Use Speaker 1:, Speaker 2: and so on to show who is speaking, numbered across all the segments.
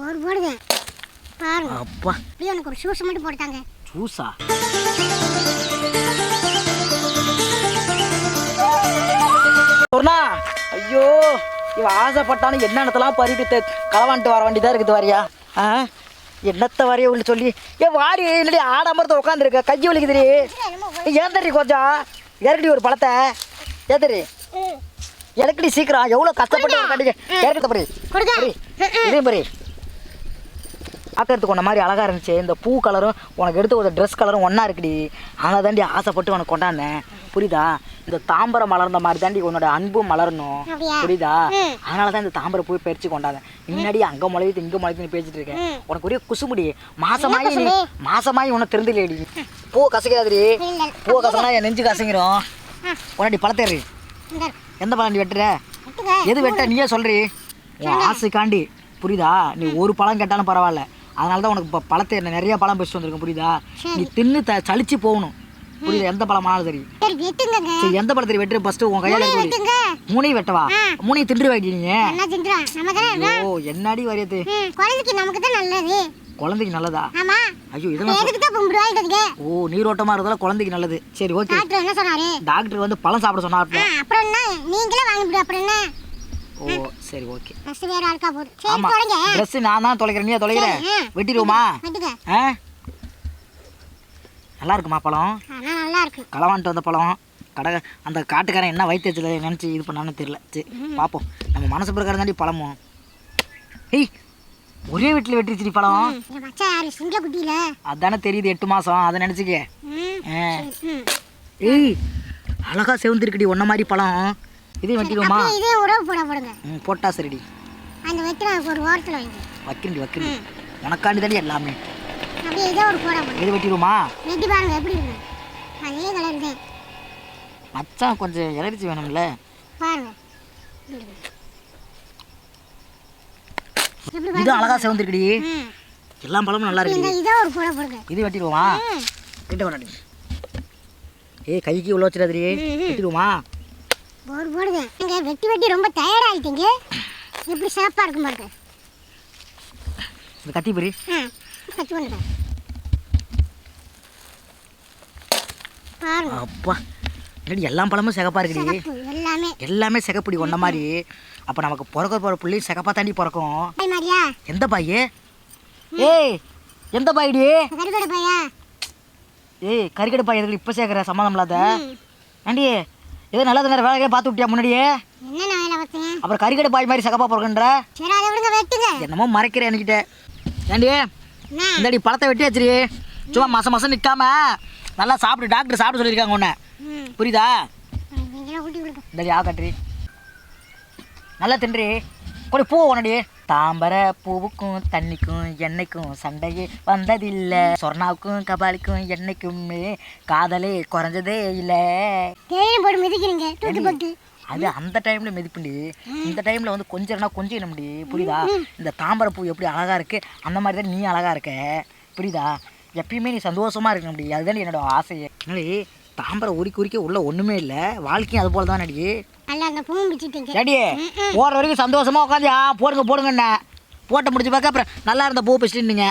Speaker 1: ஒரு போடுங்க பாருங்க.
Speaker 2: அப்பா.
Speaker 1: அப்படியே உனக்கு ஒரு ஷூஸ் மட்டும் போட்டாங்க
Speaker 2: ஜூஸா சொர்ணா. ஐயோ இவ ஆசைப்பட்டாலும் என்னென்னத்தெல்லாம் பறிட்டு களவான்ட்டு வர வேண்டியதாக இருக்குது வாரியா? ஆ? என்னத்த வரைய உள்ள சொல்லி? ஏ வாடி இல்லடி ஆடாமரத்தை உட்காந்துருக்க கையை வலிக்குதுடி. ஏன் தரி கொஞ்சம் இறக்கடி ஒரு பழத்தை. ஏன் தரி இறக்கடி சீக்கிரம். எவ்வளோ கஷ்டப்பட்டு ஒரு கண்டிக்க இறக்கத்த பரி. பரி பரி. பார்க்கறதுக்கு உன்ன மாதிரி அழகாக இருந்துச்சு. இந்த பூ கலரும் உனக்கு எடுத்து ஒரு ட்ரெஸ் கலரும் ஒன்றா இருக்குடி. அதனால தாண்டி ஆசைப்பட்டு உனக்கு கொண்டாந்தேன் புரியுதா? இந்த தாம்பரம் மலர்ந்த மாதிரி தாண்டி உன்னோட அன்பும் மலரணும்? புரியுதா. அதனால தான் இந்த தாம்பரம் பூ பறிச்சு கொண்டாந்தேன் முன்னாடி அங்கே முளைவித்து இங்கே முளைவித்து பேசிட்டு இருக்கேன். உனக்கு ஒரே குசுமுடி. மாசமாயி நீ? மாசமாயி உனக்கு தெரிந்துலேடி பூ கசைக்காதுடி. பூ கசங்கினா என் நெஞ்சு கசங்கிரும்.
Speaker 1: ஆ.
Speaker 2: உனடி பழத்தேரு எந்த பழம் வெட்டுற? எது வெட்ட? நீயே சொல்றி. உன் ஆசைக்காண்டி. புரியுதா? நீ ஒரு பழம் கேட்டாலும் பரவாயில்ல. அதனால தான் உனக்கு இப்போ பழத்தை நிறைய பழம் பெஸ்ட் வந்திருக்கும் புரியுதா? நீ தின்னு த சலிச்சு போகணும். புரியுதா? எந்த பழமானாலும் சரி.
Speaker 1: சரி
Speaker 2: எந்த பழத்தை வெட்டு ஃபர்ஸ்ட் உன் கையால மூணையும் வெட்டவா. மூணையும் தின்று நீங்க ஓ என்னடி வரையது
Speaker 1: குழந்தைக்கு நமக்கு தான் நல்லது.
Speaker 2: குழந்தைக்கு நல்லதா?
Speaker 1: ஆமா.
Speaker 2: ஐயோ இதெல்லாம் ஓ நீரோட்டமா இருந்தாலும் குழந்தைக்கு நல்லது. சரி ஓகே.
Speaker 1: டாக்டர் என்ன சொன்னாரு?
Speaker 2: டாக்டர் வந்து பழம் சாப்பிட சொன்னார்
Speaker 1: அப்புறம் என்ன? நீங்களே வாங்கிவிடு அப்புறம் என்ன?
Speaker 2: ஓ சரி ஓகே.
Speaker 1: ஃபர்ஸ்ட் வேற ஆளுக்கா போகுது சரி
Speaker 2: ஆமா.
Speaker 1: தொடங்க
Speaker 2: ட்ரெஸ் நான் தான் தொலைக்கிறேன். நீ தொலைக்கிற. வெட்டிடுவோமா?
Speaker 1: வெட்டுங்க
Speaker 2: ஆ? நல்லா இருக்குமா பழம்?
Speaker 1: ஆனா நல்லா இருக்கு.
Speaker 2: களவான்ட்டு வந்த பழம். கடை அந்த காட்டுக்காரன் என்ன வச்சதை நினச்சி இது பண்ணான்னு தெரியல. சரி பார்ப்போம் நம்ம மனசு பிரகாரம் தாண்டி பழமும். ஏய் ஒரே வீட்டில் வெட்டிருச்சுடி பழம். அதானே தெரியுது எட்டு மாதம் அதை நினச்சிக்க. ஏய் அழகா செவந்திருக்குடி ஒன்ன மாதிரி பழம். இதையும் வெட்டிடுவோமா?
Speaker 1: இதே உறவு போட போடுங்க.
Speaker 2: ம் போட்டா சரிடி.
Speaker 1: அந்த வெட்டின ஒரு ஓரத்தில் வைங்க
Speaker 2: வைக்கிறண்டி வைக்கிறண்டி உனக்காண்டி தாண்டி எல்லாமே.
Speaker 1: அப்படியே இதே ஒரு போட போடுங்க.
Speaker 2: இது வெட்டிடுவோமா?
Speaker 1: வெட்டி பாருங்க எப்படி இருக்கு அதே கலர் தான்.
Speaker 2: மச்சான் கொஞ்சம் இலரிச்சி வேணும்ல.
Speaker 1: பாருங்க. இருக்கு.
Speaker 2: இது அழகா செவந்திருக்குடி. எல்லா பழமும் நல்லா
Speaker 1: இந்த
Speaker 2: இருக்குடி.
Speaker 1: இதே ஒரு போட போடுங்க.
Speaker 2: இது வெட்டிடுவோமா? கிட்ட கொண்டாடி. ஏய் கைக்கு உள்ள வச்சிடாதீ. வெட்டிடுவோமா?
Speaker 1: போர் போடுங்க நீங்க வெட்டி வெட்டி ரொம்ப டயர்ட் எப்படி சிறப்பா இருக்கும் பாருங்க.
Speaker 2: இந்த கத்தி பிரி
Speaker 1: ஆ கட்டி வந்துட்டேன் பாருங்க.
Speaker 2: அப்பா என்னடி எல்லா பழமும் சிகப்பா இருக்குடி
Speaker 1: சிறப்பு எல்லாமே.
Speaker 2: எல்லாமே சிகப்புடி ஒன்ன மாதிரி. அப்போ நமக்கு பிறக்க போகிற பிள்ளையும் சிகப்பா தாண்டி பிறக்கும். எந்த பாய்? ஏய் எந்த பாய்டி?
Speaker 1: கருக்கடை பையா?
Speaker 2: ஏய் கறிக்கடை பாய் எதுக்கு இப்போ சேர்க்குற சம்மந்தம் இல்லாத?
Speaker 1: ம்.
Speaker 2: ஏதோ நல்லது நேரம் வேலையே பார்த்து விட்டியா முன்னாடியே?
Speaker 1: வேலை
Speaker 2: அப்புறம் கறிக்கடை பாய் மாதிரி சிகப்பா பிறக்குன்ற?
Speaker 1: சரி அதை விடுங்க வெட்டுங்க.
Speaker 2: என்னமோ மறைக்கிறேன் என்கிட்ட. ஏண்டி இந்தாடி பழத்தை வெட்டி வச்சிரு சும்மா மாசம் மாசம் நிற்காம நல்லா சாப்பிடு டாக்டர் சாப்பிட சொல்லியிருக்காங்க உன்னை. புரியுதா? இந்தாடி ஆ கட்டுறி நல்லா தின்றி கொடி பூ உனடி தாம்பரை பூவுக்கும் தண்ணிக்கும் எண்ணெய்க்கும் சண்டையே வந்ததில்லை. சொர்ணாவுக்கும் கபாலிக்கும் என்னைக்குமே காதலே குறைஞ்சதே இல்லை.
Speaker 1: தேயிலும் போட்டு மிதிக்கிறீங்க தூக்கி போட்டு.
Speaker 2: அது அந்த டைம்ல மிதிப்புண்டி. இந்த டைம்ல வந்து கொஞ்சம்னா கொஞ்சம் நம்மடி புரியுதா? இந்த தாம்பரை பூ எப்படி அழகா இருக்கு அந்த மாதிரி தான் நீ அழகா இருக்க புரியுதா? எப்பயுமே நீ சந்தோஷமா இருக்க முடியும் அதுதான் என்னோட ஆசையே. தாம்பரை உரிக்க உரிக்க உள்ள ஒண்ணுமே இல்லை. வாழ்க்கையும் அது போல தான் நடி
Speaker 1: நல்லா அந்த பூ பிடிச்சிட்டீங்க
Speaker 2: ஏடி போடுற வரைக்கும் சந்தோஷமா உட்காந்து போடுங்க போடுங்கண்ணே. போட்ட முடிச்சு பார்க்க அப்புறம் நல்லா இருந்த பூ பிடிச்சிட்டுங்க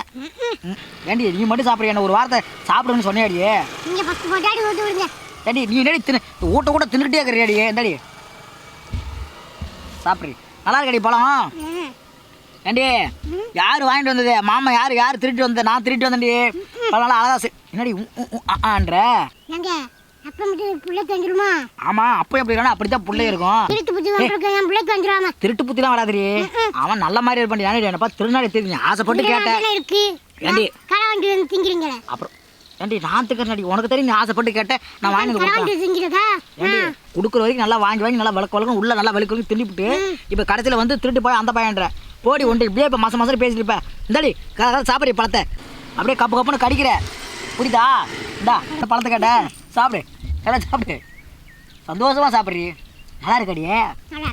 Speaker 2: ஏண்டி நீ மட்டும் சாப்பிடுறியா? என்ன ஒரு வாரத்தை சாப்பிடுன்னு
Speaker 1: விடுங்க.
Speaker 2: ஏண்டி நீ என்னடி தின்னு ஊட்ட கூட தின்னுக்கிட்டே இருக்கிறியாடி என்னடி சாப்பிட்றி நல்லா இருக்கடி பழம். ஏண்டி யார் வாங்கிட்டு வந்தது? மாமா யார் யார் திருட்டு வந்தது நான் திருட்டு வந்தேன்டி. பழம் நல்லா அழகா என்னடி ஆன்ற
Speaker 1: அப்புறம் மட்டும் புள்ள தெரிஞ்சிருமா?
Speaker 2: ஆமாம் அப்போ எப்படி இருக்கணும் அப்படி தான் பிள்ளை இருக்கும்.
Speaker 1: திருட்டு புத்தி என் பிள்ளைக்கு வந்துடாம
Speaker 2: திருட்டு புத்திலாம் அவன் நல்ல மாதிரி இருப்பான் என்னப்பா திருநாளை தெரிஞ்சு ஆசைப்பட்டு கேட்டேன்.
Speaker 1: இருக்கு.
Speaker 2: ஏண்டி?
Speaker 1: கடை வண்டி வந்து திங்கிறீங்களே?
Speaker 2: அப்புறம் ஏண்டி நான் திக்கிறேன்டி உனக்கு தெரியும் நீ ஆசைப்பட்டு கேட்டேன். நான் வாங்கி கொடுத்தேன் கொடுக்குற வரைக்கும் நல்லா வாங்கி வாங்கி நல்லா விளக்கு விளக்கும் உள்ள நல்லா விளக்கு தின்னுபிட்டு இப்போ கடைசியில் வந்து திருட்டு போய் அந்த பையன்ற. போடி ஒன்று இப்படியே இப்போ மாசம் மாசம் பேசிட்டு இருப்பேன். இந்தாடி சாப்பிட்றி பழத்தை. அப்படியே கப்பு கப்புன்னு கடிக்கிற. புரியுதா? இந்தா இந்த பழத்தை கேட்ட சாப்பிடு. எல்லாம் சாப்பிடு. சந்தோஷமா சாப்பிட்றி. நல்லா இருக்கடியே.
Speaker 1: நல்லா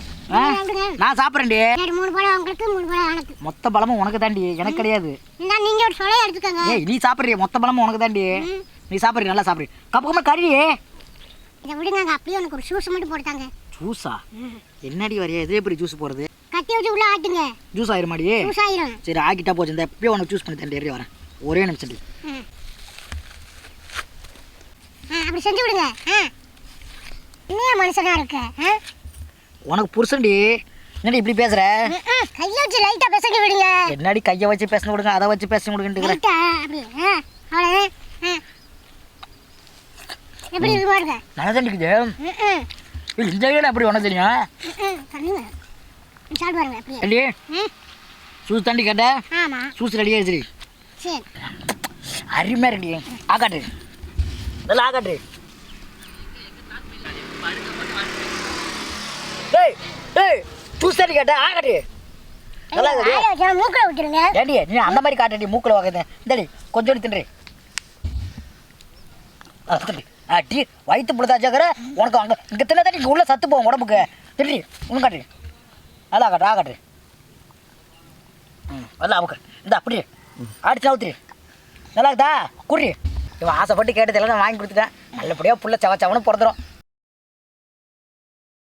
Speaker 2: நான் சாப்பிட்றேன்டி.
Speaker 1: மூணு பழம் உங்களுக்கு மூணு பழம் எனக்கு.
Speaker 2: மொத்த பழமும் உனக்கு தாண்டி எனக்கு கிடையாது.
Speaker 1: நீங்க ஒரு சொலையை எடுத்துக்கோங்க.
Speaker 2: ஏய் நீ சாப்பிட்றிய மொத்த பழமும் உனக்கு தாண்டி. நீ சாப்பிட்றி நல்லா சாப்பிட்றி. கப்பு கப்பு கறி.
Speaker 1: இதை விடுங்க அப்படியே உனக்கு ஒரு ஷூஸ் மட்டும் போட்டாங்க
Speaker 2: ஜூஸா என்னடி வரையா? இதே எப்படி ஜூஸ் போடுறது?
Speaker 1: கட்டி வச்சு உள்ள ஆட்டுங்க.
Speaker 2: ஜூஸ் ஆயிருமாடி?
Speaker 1: ஜூஸ் ஆயிரும்.
Speaker 2: சரி ஆக்கிட்டா போச்சு இந்த எப்பயோ உனக்கு சூஸ் பண்ணி ஏறி வரேன். ஒரே நிமிஷம்
Speaker 1: அப்படி செஞ்சு விடுங்க. என்னையா மனுஷனா இருக்க.
Speaker 2: உனக்கு புருஷன்டி. என்னடி இப்படி பேசுற.
Speaker 1: கையை வச்சு லைட்டா பேச விடுங்க.
Speaker 2: என்னடி கையை வச்சு பேசணும் விடுங்க அதை வச்சு பேசணும் விடுங்கன்னு
Speaker 1: எப்படி இருக்கு பாருங்க.
Speaker 2: நல்லா தான் இருக்குது இந்த ஐடியா அப்படி உனக்கு தெரியும்?
Speaker 1: சாப்பிட்டு பாருங்க அப்படியே.
Speaker 2: சூஸ் தாண்டி
Speaker 1: ஆமாம்
Speaker 2: சூஸ் ரெடியாக சரி. அருமையாக ரெடி ஆக்காட்டு நல்லா ஆக்காட்டு டேய். டேய் சூஸ் தாண்டி கேட்டேன் ஆக்காட்டு நல்லா
Speaker 1: மூக்கில் விட்டுருங்க.
Speaker 2: ஏண்டி நீ அந்த மாதிரி காட்டடி மூக்கில் வாங்குது இந்தடி கொஞ்சோடி தின்று. அடி வயிற்று புழுதாச்சாக்கிற உனக்கு அங்கே இங்கே தின்னதான் இங்கே உள்ள சத்து போகும் உடம்புக்கு. தின்றி உன் காட்டு நல்லா காட்டு ஆ காட்டு ம் நல்லா அவுக்கு இந்த அப்படி அடிச்சு ஊத்துரு நல்லா இருக்குதா? குறி இவன் ஆசைப்பட்டு கேட்டதெல்லாம் நான் வாங்கி கொடுத்துட்டேன். நல்லபடியாக புள்ள சவ சவனும் பிறந்துடும்